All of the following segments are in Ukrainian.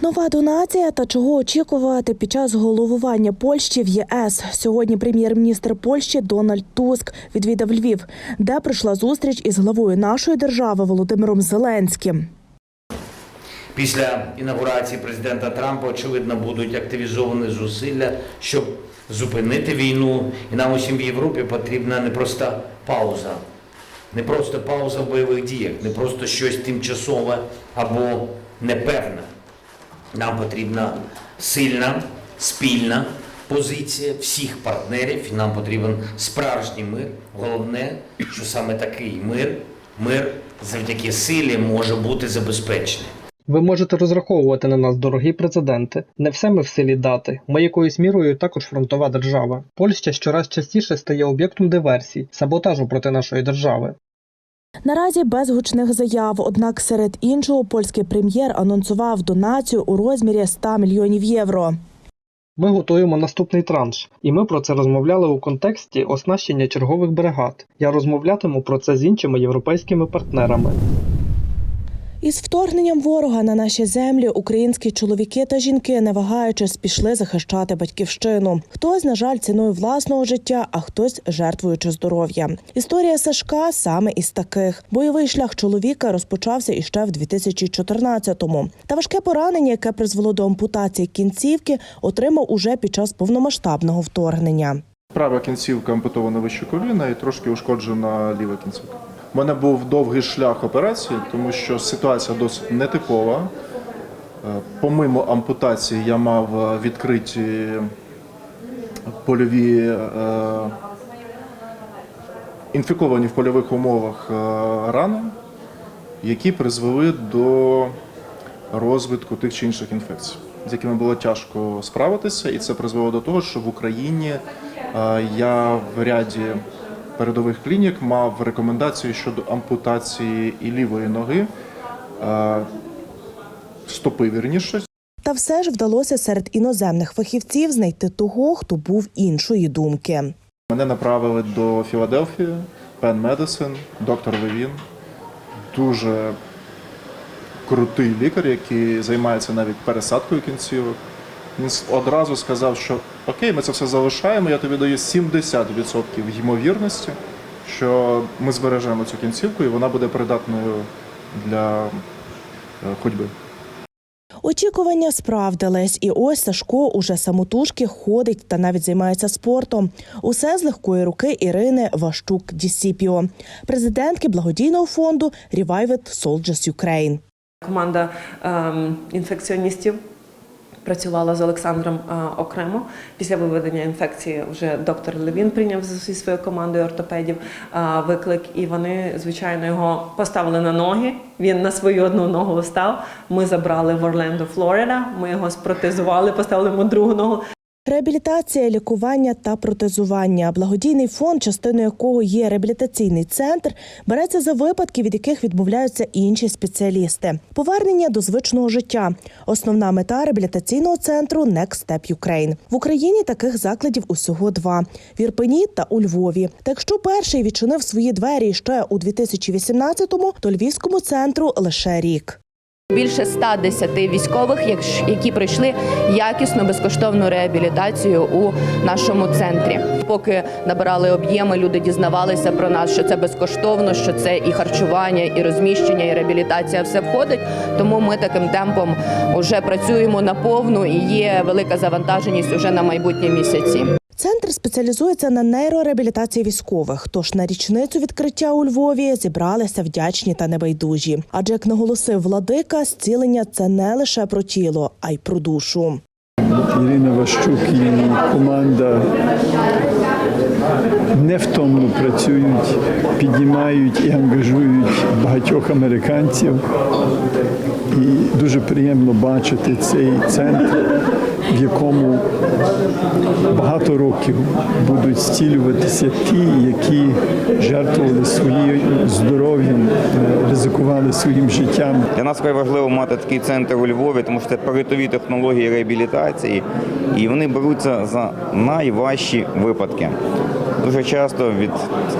Нова донація та чого очікувати під час головування Польщі в ЄС. Сьогодні прем'єр-міністр Польщі Дональд Туск відвідав Львів, де пройшла зустріч із главою нашої держави Володимиром Зеленським. Після інаугурації президента Трампа, очевидно, будуть активізовані зусилля, щоб зупинити війну. І нам усім в Європі потрібна не просто пауза, не просто пауза в бойових діях, не просто щось тимчасове або непевне. Нам потрібна сильна, спільна позиція всіх партнерів, нам потрібен справжній мир. Головне, що саме такий мир, мир завдяки силі може бути забезпечений. Ви можете розраховувати на нас, дорогі президенти. Не все ми в силі дати. Ми якоюсь мірою також фронтова держава. Польща щораз частіше стає об'єктом диверсій, саботажу проти нашої держави. Наразі без гучних заяв. Однак, серед іншого, польський прем'єр анонсував донацію у розмірі 100 мільйонів євро. Ми готуємо наступний транш, і ми про це розмовляли у контексті оснащення чергових бригад. Я розмовлятиму про це з іншими європейськими партнерами. Із вторгненням ворога на наші землі українські чоловіки та жінки, не вагаючись, пішли захищати батьківщину. Хтось, на жаль, ціною власного життя, а хтось жертвуючи здоров'я. Історія Сашка саме із таких. Бойовий шлях чоловіка розпочався іще в 2014-му. Та важке поранення, яке призвело до ампутації кінцівки, отримав уже під час повномасштабного вторгнення. Права кінцівка ампутована вище коліна і трошки ушкоджена ліва кінцівка. У мене був довгий шлях операції, тому що ситуація досить нетипова. Е, Помимо ампутації я мав е, відкриті польові е, інфіковані в польових умовах рани, які призвели до розвитку тих чи інших інфекцій, з якими було тяжко справитися, і це призвело до того, що в Україні я в ряді передових клінік мав рекомендації щодо ампутації і лівої ноги, е, стопи вірніше, Та все ж вдалося серед іноземних фахівців знайти того, хто був іншої думки. Мене направили до Філадельфії, Penn Medicine, доктор Левін. Дуже крутий лікар, який займається навіть пересадкою кінцівок. Він одразу сказав, що окей, ми це все залишаємо, я тобі даю 70% ймовірності, що ми збережемо цю кінцівку і вона буде придатною для е, ходьби. Очікування справдились, і ось Сашко уже самотужки ходить та навіть займається спортом. Усе з легкої руки Ірини Ващук Дісіпіо, президентки благодійного фонду Revived Soldiers Ukraine. Команда ем, інфекціоністів працювала з Олександром е, окремо. Після виведення інфекції вже доктор Левін прийняв зі своєю командою ортопедів е, виклик, і вони, звичайно, його поставили на ноги. Він на свою одну ногу встав. Ми забрали в Орлендо, Флорида. Ми його спротезували, поставили йому другу ногу. Реабілітація, лікування та протезування. Благодійний фонд, частиною якого є реабілітаційний центр, береться за випадки, від яких відмовляються інші спеціалісти. Повернення до звичного життя. Основна мета реабілітаційного центру Next Step Ukraine. В Україні таких закладів усього два: в Ірпені та у Львові. Та якщо перший відчинив свої двері ще у 2018-му, то львівському центру лише рік. Більше 110 військових, які пройшли якісну безкоштовну реабілітацію у нашому центрі. Поки набирали об'єми, люди дізнавалися про нас, що це безкоштовно, що це і харчування, і розміщення, і реабілітація все входить. Тому ми таким темпом вже працюємо на повну і є велика завантаженість уже на майбутні місяці. Центр спеціалізується на нейрореабілітації військових. Тож на річницю відкриття у Львові зібралися вдячні та небайдужі. Адже як наголосив владика, зцілення це не лише про тіло, а й про душу. Ірина Ващук і команда невтомно працюють, піднімають і ангажують багатьох американців. І дуже приємно бачити цей центр, в якому багато років будуть стілюватися ті, які жертвували своїм здоров'ям, е, ризикували своїм життям Для нас вкрай важливо мати такий центр у Львові, тому що це передові технології реабілітації, і вони беруться за найважчі випадки. Дуже часто від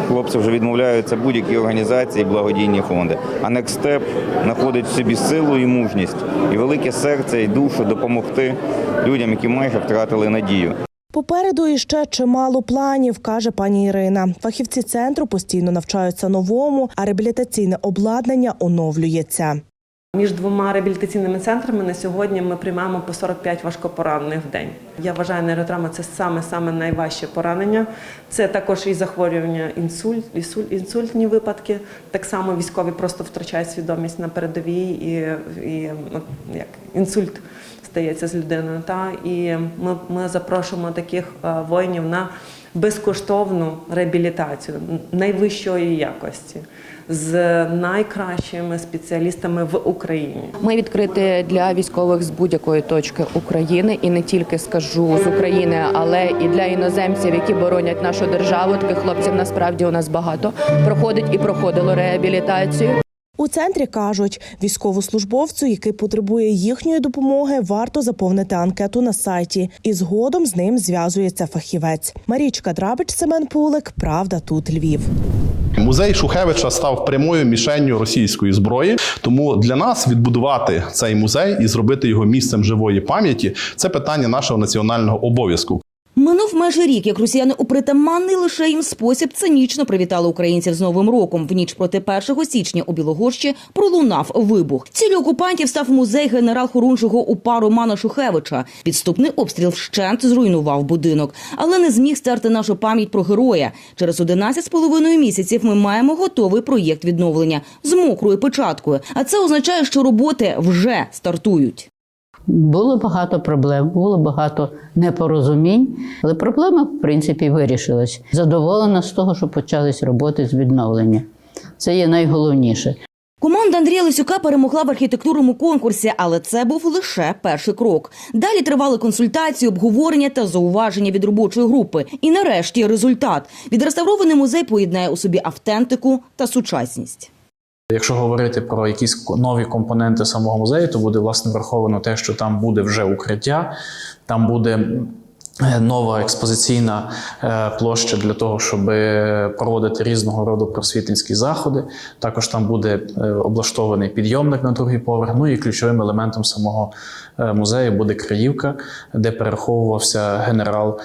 хлопців вже відмовляються будь-які організації, благодійні фонди. А Step знаходить в собі силу і мужність, і велике серце, і душу допомогти людям, які майже втратили надію. Попереду іще чимало планів, каже пані Ірина. Фахівці центру постійно навчаються новому, а реабілітаційне обладнання оновлюється. Між двома реабілітаційними центрами на сьогодні ми приймаємо по 45 важкопоранених в день. Я вважаю, нейротравма це саме саме найважче поранення. Це також і захворювання інсульт, інсуль- інсультні випадки. Так само військові просто втрачають свідомість на передовій і, і ну, як інсульт стається з людиною. Та і ми, ми запрошуємо таких е, воїнів на безкоштовну реабілітацію найвищої якості з найкращими спеціалістами в Україні. Ми відкриті для військових з будь-якої точки України, і не тільки скажу з України, але і для іноземців, які боронять нашу державу. Таких хлопців насправді у нас багато проходить і проходило реабілітацію. У центрі кажуть, військовослужбовцю, який потребує їхньої допомоги, варто заповнити анкету на сайті, і згодом з ним зв'язується фахівець. Марічка Драбич, Семен Пулик. Правда, тут Львів. Музей Шухевича став прямою мішенню російської зброї. Тому для нас відбудувати цей музей і зробити його місцем живої пам'яті це питання нашого національного обов'язку. Минув майже рік, як росіяни у притаманний лише їм спосіб цинічно привітали українців з Новим роком. В ніч проти 1 січня у Білогорщі пролунав вибух. Цілю окупантів став музей генерал-хорунжого УПА Романа Шухевича. Підступний обстріл вщент зруйнував будинок, але не зміг стерти нашу пам'ять про героя. Через 11 з половиною місяців ми маємо готовий проєкт відновлення з мокрою печаткою. А це означає, що роботи вже стартують. Було багато проблем, було багато непорозумінь, але проблема, в принципі, вирішилась. Задоволена з того, що почались роботи з відновлення. Це є найголовніше. Команда Андрія Лисюка перемогла в архітектурному конкурсі, але це був лише перший крок. Далі тривали консультації, обговорення та зауваження від робочої групи. І нарешті результат. Відреставрований музей поєднає у собі автентику та сучасність. Якщо говорити про якісь нові компоненти самого музею, то буде власне враховано те, що там буде вже укриття, там буде е, нова експозиційна е, площа для того, щоб проводити різного роду просвітницькі заходи. Також там буде е, облаштований підйомник на другий поверх. Ну і ключовим елементом самого музею буде краївка, де переховувався генерал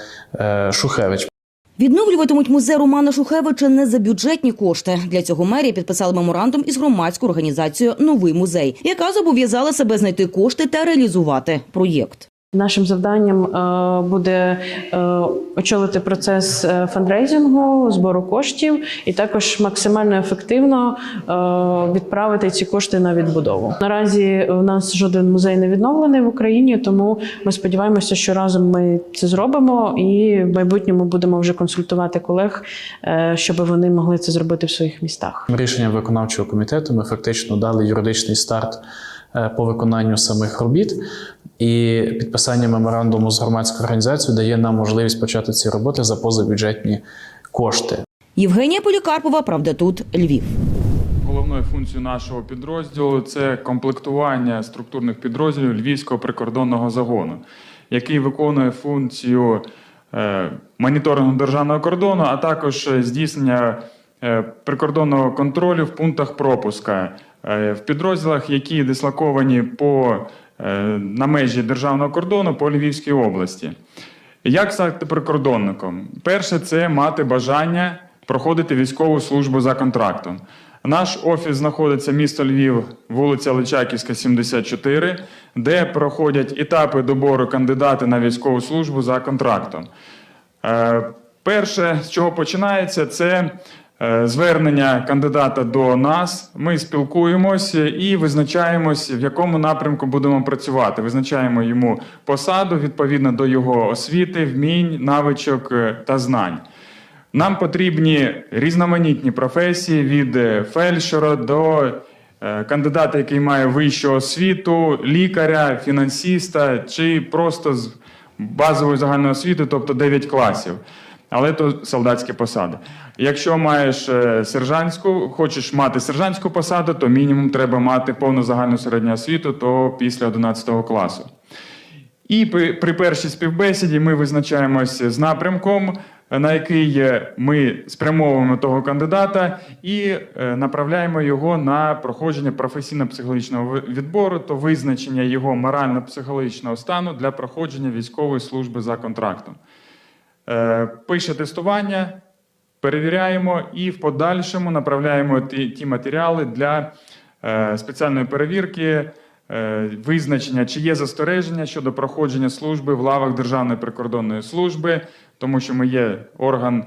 Шухевич. Відновлюватимуть музей Романа Шухевича не за бюджетні кошти. Для цього мерія підписала меморандум із громадською організацією Новий музей, яка зобов'язала себе знайти кошти та реалізувати проєкт. Нашим завданням е, буде е, очолити процес е, фандрейзингу, збору коштів і також максимально ефективно відправити ці кошти на відбудову. Наразі у нас жоден музей не відновлений в Україні, тому ми сподіваємося, що разом ми це зробимо і в майбутньому будемо вже консультувати колег, щоб вони могли це зробити в своїх містах. Рішенням виконавчого комітету ми фактично дали юридичний старт по виконанню самих робіт. І підписання меморандуму з громадською організацією дає нам можливість почати ці роботи за позабюджетні кошти. Євгенія Полікарпова, правда, тут Львів. Головною функцією нашого підрозділу це комплектування структурних підрозділів Львівського прикордонного загону, який виконує функцію е, моніторингу державного кордону, а також здійснення е, прикордонного контролю в пунктах пропуска е, в підрозділах, які дислоковані по, е, на межі державного кордону по Львівській області. Як стати прикордонником? Перше, це мати бажання проходити військову службу за контрактом. Наш офіс знаходиться місто Львів, вулиця Личаківська, 74, де проходять етапи добору кандидата на військову службу за контрактом. Е, Перше, з чого починається, це е, звернення кандидата до нас. Ми спілкуємося і визначаємось, в якому напрямку будемо працювати. Визначаємо йому посаду відповідно до його освіти, вмінь, навичок е, та знань. Нам потрібні різноманітні професії від е, фельдшера до е, кандидата, який має вищу освіту, лікаря, фінансіста чи просто з базової загальної освіти, тобто 9 класів. Але то солдатські посади. Якщо маєш е, сержантську, хочеш мати сержантську посаду, то мінімум треба мати повну загальну середню освіту, то після 11 класу. І при, першій співбесіді ми визначаємося з напрямком, на який е, ми спрямовуємо того кандидата і е, направляємо його на проходження професійно-психологічного відбору, то визначення його морально-психологічного стану для проходження військової служби за контрактом. Е, Пише тестування, перевіряємо і в подальшому направляємо ті, ті матеріали для е, спеціальної перевірки, е, визначення, чи є застереження щодо проходження служби в лавах Державної прикордонної служби, тому що ми є орган,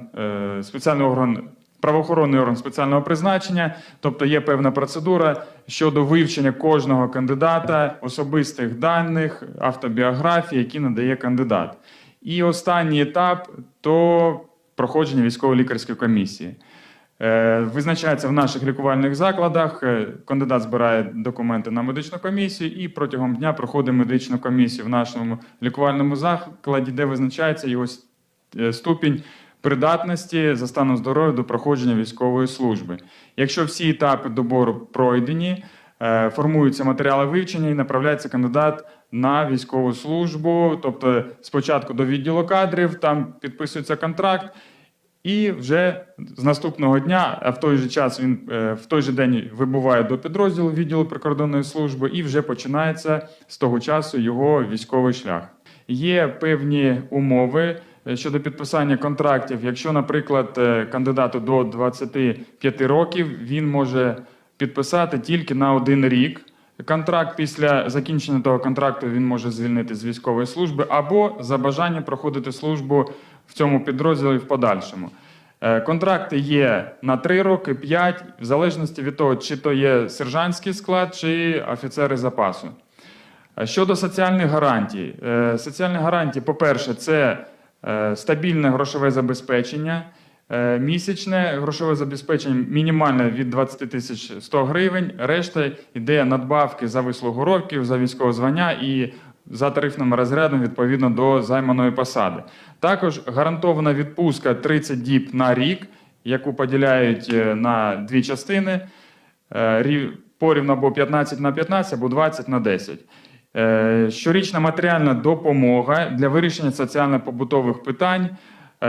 спеціальний орган. Правоохоронний орган спеціального призначення, тобто є певна процедура щодо вивчення кожного кандидата, особистих даних, автобіографії, які надає кандидат. І останній етап то проходження військово-лікарської комісії. Е, Визначається в наших лікувальних закладах. е, Кандидат збирає документи на медичну комісію і протягом дня проходить медичну комісію в нашому лікувальному закладі, де визначається його е, ступінь придатності за станом здоров'я до проходження військової служби. Якщо всі етапи добору пройдені, формуються матеріали вивчення і направляється кандидат на військову службу, тобто спочатку до відділу кадрів, там підписується контракт. І вже з наступного дня, а в той же час він е, в той же день вибуває до підрозділу відділу прикордонної служби, і вже починається з того часу його військовий шлях. Є певні умови е, щодо підписання контрактів. Якщо, наприклад, е, кандидату до 25 років він може підписати тільки на один рік. Контракт після закінчення того контракту він може звільнити з військової служби або за бажанням проходити службу в цьому підрозділі в подальшому. Е, Контракти є на 3 роки, 5, в залежності від того, чи то є сержантський склад, чи офіцери запасу. Е, Щодо соціальних гарантій, Е, соціальні гарантії, по-перше, це стабільне грошове забезпечення. Е, Місячне грошове забезпечення мінімальне від 20 тисяч 100 гривень. Решта йде надбавки за вислугу років, за військове звання і за тарифним розрядом відповідно до займаної посади. Також гарантована відпустка 30 діб на рік, яку поділяють е, на дві частини. Е, рів- Порівну або 15 на 15, або 20 на 10. Е, Щорічна матеріальна допомога для вирішення соціально-побутових питань,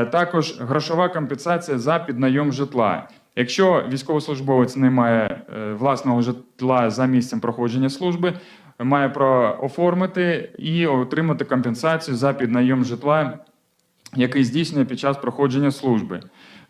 також грошова компенсація за піднайом житла. Якщо військовослужбовець не має е, власного житла за місцем проходження служби, має право оформити і отримати компенсацію за піднайом житла, який здійснює під час проходження служби.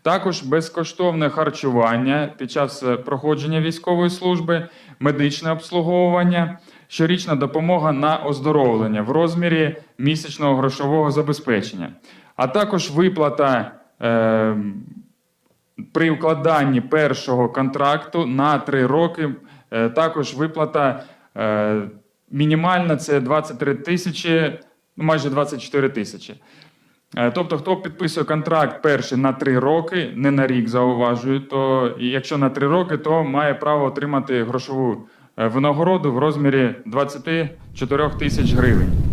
Також безкоштовне харчування під час е, проходження військової служби, медичне обслуговування, щорічна допомога на оздоровлення в розмірі місячного грошового забезпечення, а також виплата е, при укладанні першого контракту на три роки. е, також виплата е, мінімальна це 23 тисячі, ну, майже 24 тисячі. Е, Тобто, хто підписує контракт перший на три роки, не на рік зауважую, то якщо на три роки, то має право отримати грошову е, винагороду в розмірі 24 тисяч гривень.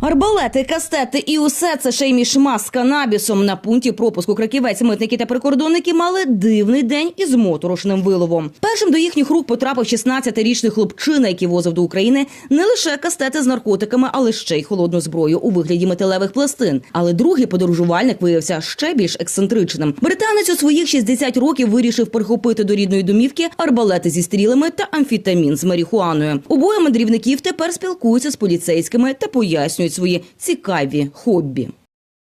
Арбалети, кастети і усе це ще й мішмас з канабісом. На пункті пропуску краківець митники та прикордонники мали дивний день із моторошним виловом. Першим до їхніх рук потрапив 16-річний хлопчина, який возив до України не лише кастети з наркотиками, але ще й холодну зброю у вигляді металевих пластин. Але другий подорожувальник виявився ще більш ексцентричним. Британець у своїх 60 років вирішив прихопити до рідної домівки арбалети зі стрілами та амфітамін з марихуаною. Обоє мандрівників тепер спілкуються з поліцейськими та пояснюють свої цікаві хобі.